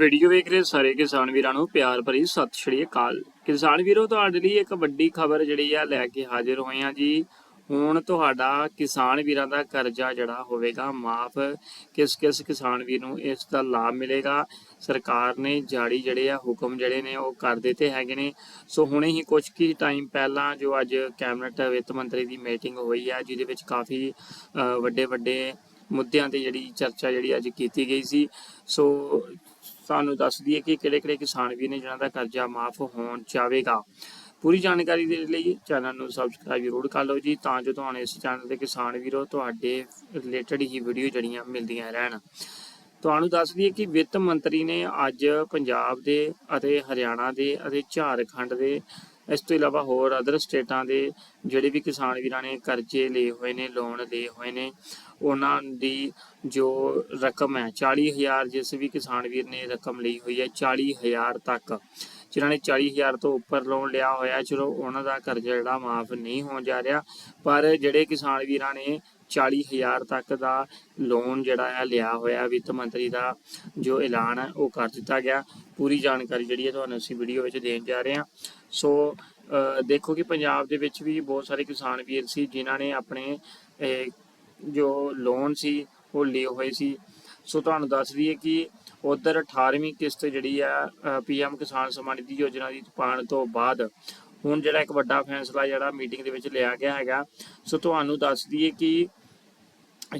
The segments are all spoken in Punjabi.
ਵੀਡੀਓ ਵੇਖ ਰਹੇ ਸਾਰੇ ਕਿਸਾਨ ਵੀਰਾਂ ਨੂੰ, ਪਿਆਰ ਭਰੀ ਸਤਿ ਸ਼੍ਰੀ ਅਕਾਲ। ਕਿਸਾਨ ਵੀਰੋ, ਤੁਹਾਡੇ ਲਈ ਇੱਕ ਵੱਡੀ ਖਬਰ ਜਿਹੜੀ ਆ ਲੈ ਕੇ ਹਾਜ਼ਰ ਹੋਏ ਆ ਜੀ। ਹੁਣ ਤੁਹਾਡਾ ਕਿਸਾਨ ਵੀਰਾਂ ਦਾ ਕਰਜ਼ਾ ਜਿਹੜਾ ਹੋਵੇਗਾ ਮਾਫ। ਕਿਸ ਕਿਸ ਕਿਸਾਨ ਵੀਰ ਨੂੰ ਇਸ ਦਾ ਲਾਭ ਮਿਲੇਗਾ? ਸਰਕਾਰ ਨੇ ਜਾਰੀ ਜਿਹੜੇ ਆ ਹੁਕਮ ਜਿਹੜੇ ਨੇ ਉਹ ਕਰ ਦਿੱਤੇ ਹੈਗੇ ਨੇ। ਸੋ ਹੁਣੇ ਹੀ ਕੁਝ ਕੀ ਟਾਈਮ ਪਹਿਲਾਂ ਜੋ ਅੱਜ ਕੈਬਨਿਟ ਵਿੱਤ ਮੰਤਰੀ ਦੀ ਮੀਟਿੰਗ ਹੋਈ ਆ, ਜਿਹਦੇ ਵਿੱਚ ਕਾਫੀ ਵੱਡੇ ਵੱਡੇ ਮੁੱਦਿਆਂ ਤੇ ਜਿਹੜੀ ਚਰਚਾ ਜਿਹੜੀ ਅੱਜ ਕੀਤੀ ਗਈ ਸੀ। ਸੋ ਤੁਹਾਨੂੰ ਦੱਸ ਦਈਏ ਕਿ ਕਿਹੜੇ ਕਿਹੜੇ ਕਿਸਾਨ ਵੀ ਨੇ ਜਿਨ੍ਹਾਂ ਦਾ ਕਰਜ਼ਾ ਮਾਫ ਹੋਣ ਚਾਵੇਗਾ ਪੂਰੀ ਜਾਣਕਾਰੀ ਦੇ ਲਈ ਚੈਨਲ ਨੂੰ ਸਬਸਕ੍ਰਾਈਬ ਜ਼ਰੂਰ ਕਰ ਲਓ ਜੀ, ਤਾਂ ਜੋ ਤੁਹਾਨੂੰ ਇਸ ਚੈਨਲ ਦੇ ਕਿਸਾਨ ਵੀਰੋ ਤੁਹਾਡੇ ਰਿਲੇਟਡ ਹੀ ਵੀਡੀਓ ਜਿਹੜੀਆਂ ਮਿਲਦੀਆਂ ਰਹਿਣ। ਤੁਹਾਨੂੰ ਦੱਸ ਦਈਏ ਕਿ ਵਿੱਤ ਮੰਤਰੀ ਨੇ ਅੱਜ ਪੰਜਾਬ ਦੇ ਅਤੇ ਹਰਿਆਣਾ ਦੇ ਅਤੇ ਝਾਰਖੰਡ ਦੇ ਇਸ ਤੋਂ ਇਲਾਵਾ ਹੋਰ ਅਦਰ ਸਟੇਟਾਂ ਦੇ ਜਿਹੜੇ ਵੀ ਕਿਸਾਨ ਵੀਰਾਂ ਨੇ ਕਰਜ਼ੇ ਲਏ ਹੋਏ ਨੇ ਲੋਨ ਲਏ ਹੋਏ ਨੇ, ਉਹਨਾਂ ਦੀ ਜੋ ਰਕਮ ਹੈ 40000 ਜਿਸ ਵੀ ਕਿਸਾਨ ਵੀਰ ਨੇ ਰਕਮ ਲਈ ਹੋਈ ਹੈ 40000 ਤੱਕ। ਜਿਨ੍ਹਾਂ ਨੇ 40000 ਤੋਂ ਉੱਪਰ ਲੋਨ ਲਿਆ ਹੋਇਆ, ਚਲੋ ਉਹਨਾਂ ਦਾ ਕਰਜ਼ਾ ਜਿਹੜਾ ਮਾਫ ਨਹੀਂ ਹੋਣ ਜਾ ਰਿਹਾ, ਪਰ ਜਿਹੜੇ ਕਿਸਾਨ ਵੀਰਾਂ ਨੇ 40000 ਤੱਕ ਦਾ ਲੋਨ ਜਿਹੜਾ ਹੈ, ਲਿਆ ਹੋਇਆ, ਵਿੱਤ ਮੰਤਰੀ ਦਾ ਜੋ ਐਲਾਨ ਹੈ, ਉਹ ਕਰ ਦਿੱਤਾ ਗਿਆ। ਪੂਰੀ ਜਾਣਕਾਰੀ ਜਿਹੜੀ ਹੈ, ਤੁਹਾਨੂੰ ਅਸੀਂ ਵੀਡੀਓ ਵਿੱਚ ਦੇਣ ਜਾ ਰਹੇ ਹਾਂ। ਸੋ ਦੇਖੋ ਕਿ ਪੰਜਾਬ ਦੇ ਵਿੱਚ ਵੀ ਬਹੁਤ ਸਾਰੇ ਕਿਸਾਨ ਵੀਰ ਸੀ ਜਿਨ੍ਹਾਂ ਨੇ ਆਪਣੇ ਜੋ ਲੋਨ ਸੀ, ਉਹ ਲਏ ਹੋਏ ਸੀ। ਸੋ ਤੁਹਾਨੂੰ ਦੱਸ ਦਈਏ ਕਿ ਉਧਰ 18ਵੀਂ ਕਿਸ਼ਤ ਜਿਹੜੀ ਆ ਪੀਐਮ ਕਿਸਾਨ ਸਮਾਨ ਨਿਧੀ ਯੋਜਨਾ ਦੀ ਪਾਣ ਤੋਂ ਬਾਅਦ ਹੁਣ ਜਿਹੜਾ ਇੱਕ ਵੱਡਾ ਫੈਸਲਾ ਜਿਹੜਾ ਮੀਟਿੰਗ ਦੇ ਵਿੱਚ ਲਿਆ ਗਿਆ ਹੈਗਾ। ਸੋ ਤੁਹਾਨੂੰ ਦੱਸ ਦਈਏ ਕਿ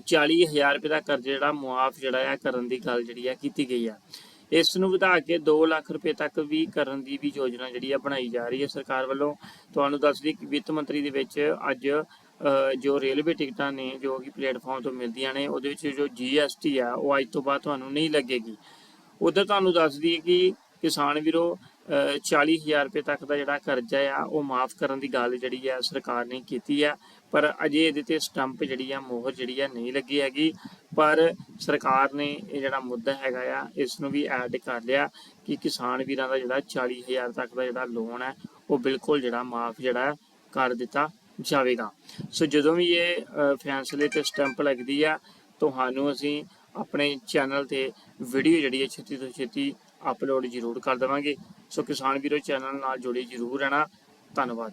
40000 ਰੁਪਏ ਦਾ ਕਰਜ਼ਾ ਜਿਹੜਾ ਮੁਆਫ ਜਿਹੜਾ ਆ ਕਰਨ ਦੀ ਗੱਲ ਜਿਹੜੀ ਆ ਕੀਤੀ ਗਈ ਆ। ਇਸ ਨੂੰ ਵਧਾ ਕੇ 2 ਲੱਖ ਰੁਪਏ ਤੱਕ ਵੀ ਕਰਨ ਦੀ ਵੀ ਯੋਜਨਾ ਜਿਹੜੀ ਆ ਬਣਾਈ ਜਾ ਰਹੀ ਹੈ। ਸਰਕਾਰ ਵੱਲੋਂ ਤੁਹਾਨੂੰ ਦੱਸ ਦਈਏ ਕਿ ਵਿੱਤ ਮੰਤਰੀ ਦੇ ਵਿੱਚ ਅੱਜ ਜੋ ਰੇਲਵੇ ਟਿਕਟਾਂ ਨੇ, ਜੋ ਕਿ ਪਲੇਟਫਾਰਮ ਤੋਂ ਮਿਲਦੀਆਂ ਨੇ, ਉਹਦੇ ਵਿੱਚ ਜੋ ਜੀਐਸਟੀ ਆ, ਉਹ ਅੱਜ ਤੋਂ ਬਾਅਦ ਤੁਹਾਨੂੰ ਨਹੀਂ ਲੱਗੇਗੀ। ਉਧਰ ਤੁਹਾਨੂੰ ਦੱਸ ਦਈਏ ਕਿ ਕਿਸਾਨ ਵੀਰੋ 40000 ਰੁਪਏ ਤੱਕ ਦਾ ਜਿਹੜਾ ਕਰਜ਼ਾ ਆ, ਉਹ ਮਾਫ ਕਰਨ ਦੀ ਗੱਲ ਜਿਹੜੀ ਆ ਸਰਕਾਰ ਨੇ ਕੀਤੀ ਆ, ਪਰ ਅਜੇ ਇਹਦੇ ਤੇ ਸਟੰਪ ਜਿਹੜੀ ਆ, ਮੋਹਰ ਜਿਹੜੀ ਆ ਨਹੀਂ ਲੱਗੀ ਹੈਗੀ। ਪਰ ਸਰਕਾਰ ਨੇ ਇਹ ਜਿਹੜਾ ਮੁੱਦਾ ਹੈਗਾ ਆ, ਇਸ ਨੂੰ ਵੀ ਐਡ ਕਰ ਲਿਆ ਕਿ ਕਿਸਾਨ ਵੀਰਾਂ ਦਾ ਜਿਹੜਾ 40000 ਤੱਕ ਦਾ ਜਿਹੜਾ ਲੋਨ ਹੈ, ਉਹ ਬਿਲਕੁਲ ਜਿਹੜਾ ਮਾਫ ਜਿਹੜਾ ਕਰ ਦਿੱਤਾ ਜਾਵੇਗਾ। ਸੋ ਜਦੋਂ ਵੀ ਇਹ ਫੈਸਲੇ ਤੇ ਸਟੈਂਪ ਲੱਗਦੀ ਆ, ਤੁਹਾਨੂੰ ਅਸੀਂ ਆਪਣੇ ਚੈਨਲ ਤੇ ਵੀਡੀਓ ਜਿਹੜੀ ਹੈ ਛੇਤੀ ਤੋਂ ਛੇਤੀ ਅਪਲੋਡ ਜ਼ਰੂਰ ਕਰ ਦੇਵਾਂਗੇ। ਸੋ ਕਿਸਾਨ ਵੀਰੋ, ਚੈਨਲ ਨਾਲ ਜੁੜੇ ਜ਼ਰੂਰ ਰਹਿਣਾ। ਧੰਨਵਾਦ।